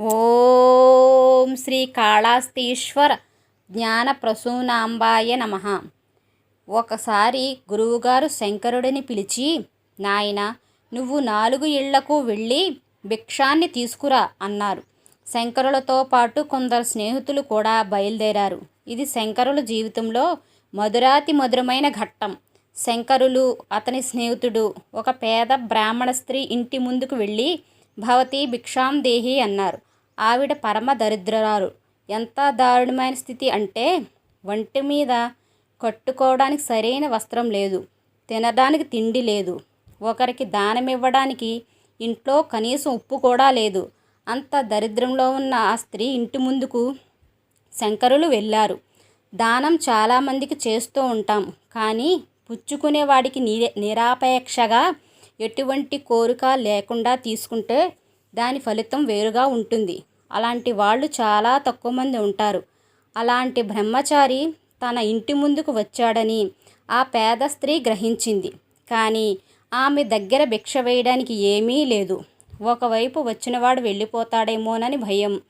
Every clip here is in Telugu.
ఓం శ్రీ కాళాస్తీశ్వర జ్ఞాన ప్రసూనాంబాయ నమ. ఒకసారి గురువుగారు శంకరుడిని పిలిచి నాయన నువ్వు నాలుగు ఇళ్ళకు వెళ్ళి భిక్షాన్ని తీసుకురా అన్నారు. శంకరులతో పాటు కొందరు స్నేహితులు కూడా బయలుదేరారు. ఇది శంకరుల జీవితంలో మధురాతి మధురమైన ఘట్టం. శంకరులు అతని స్నేహితుడు ఒక పేద బ్రాహ్మణ స్త్రీ ఇంటి ముందుకు వెళ్ళి భవతి భిక్షాం దేహి అన్నారు. ఆవిడ పరమ దరిద్రరాలు. ఎంత దారుణమైన స్థితి అంటే వంటి మీద కట్టుకోవడానికి సరైన వస్త్రం లేదు. తినడానికి తిండి లేదు. ఒకరికి దానం ఇవ్వడానికి ఇంట్లో కనీసం ఉప్పు కూడా లేదు. అంత దరిద్రంలో ఉన్న ఆ స్త్రీ ఇంటి ముందుకు శంకరులు వెళ్ళారు. దానం చాలామందికి చేస్తూ ఉంటాం. కానీ పుచ్చుకునేవాడికి నిరే నిరాపేక్షగా ఎటువంటి కోరిక లేకుండా తీసుకుంటే దాని ఫలితం వేరుగా ఉంటుంది. అలాంటి వాళ్ళు చాలా తక్కువ మంది ఉంటారు. అలాంటి బ్రహ్మచారి తన ఇంటి ముందుకు వచ్చాడని ఆ పేద స్త్రీ గ్రహించింది. కానీ ఆమె దగ్గర భిక్ష వేయడానికి ఏమీ లేదు. ఒకవైపు వచ్చినవాడు వెళ్ళిపోతాడేమోనని భయం.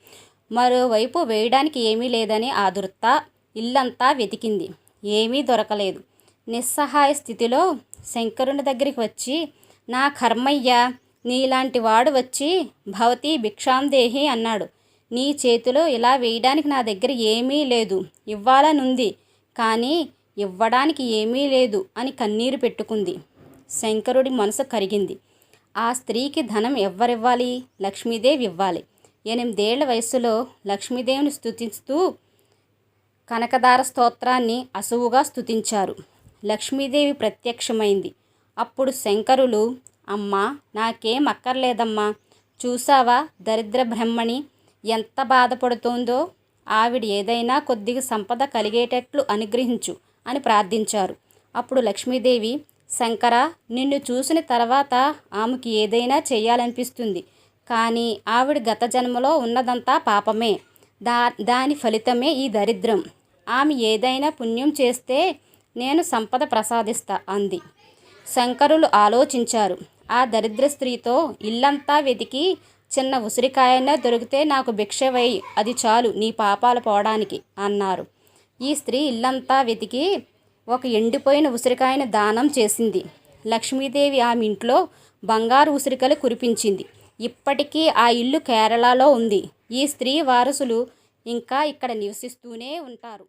మరోవైపు వేయడానికి ఏమీ లేదని ఆదుర్త ఇల్లంతా వెతికింది. ఏమీ దొరకలేదు. నిస్సహాయ స్థితిలో శంకరుని దగ్గరికి వచ్చి నా కర్మయ్య నీలాంటి వాడు వచ్చి భవతి భిక్షాందేహి అన్నాడు. నీ చేతిలో ఇలా వేయడానికి నా దగ్గర ఏమీ లేదు. ఇవ్వాలనుంది కానీ ఇవ్వడానికి ఏమీ లేదు అని కన్నీరు పెట్టుకుంది. శంకరుడి మనసు కరిగింది. ఆ స్త్రీకి ధనం ఎవ్వరివ్వాలి? లక్ష్మీదేవి ఇవ్వాలి. ఎనిమిదేళ్ళ వయసులో లక్ష్మీదేవిని స్థుతిస్తూ కనకదార స్తోత్రాన్ని అసువుగా స్థుతించారు లక్ష్మీదేవి ప్రత్యక్షమైంది. అప్పుడు శంకరులు అమ్మా నాకేం అక్కర్లేదమ్మా. చూసావా దరిద్ర బ్రహ్మణి ఎంత బాధపడుతోందో? ఆవిడ ఏదైనా కొద్దిగా సంపద కలిగేటట్లు అనుగ్రహించు అని ప్రార్థించారు. అప్పుడు లక్ష్మీదేవి శంకర నిన్ను చూసిన తర్వాత ఆమెకి ఏదైనా చేయాలనిపిస్తుంది కానీ ఆవిడ గత జన్మలో ఉన్నదంతా పాపమే. దా దాని ఫలితమే ఈ దరిద్రం. ఆమె ఏదైనా పుణ్యం చేస్తే నేను సంపద ప్రసాదిస్తా అంది. శంకరులు ఆలోచించారు. ఆ దరిద్ర స్త్రీతో ఇల్లంతా వెతికి చిన్న ఉసిరికాయనే దొరికితే నాకు భిక్ష అది చాలు నీ పాపాలు పోవడానికి అన్నారు. ఈ స్త్రీ ఇల్లంతా వెతికి ఒక ఎండిపోయిన ఉసిరికాయను దానం చేసింది. లక్ష్మీదేవి ఆమె ఇంట్లో బంగారు ఉసిరికలు కురిపించింది. ఇప్పటికీ ఆ ఇల్లు కేరళలో ఉంది. ఈ స్త్రీ వారసులు ఇంకా ఇక్కడ నివసిస్తూనే ఉంటారు.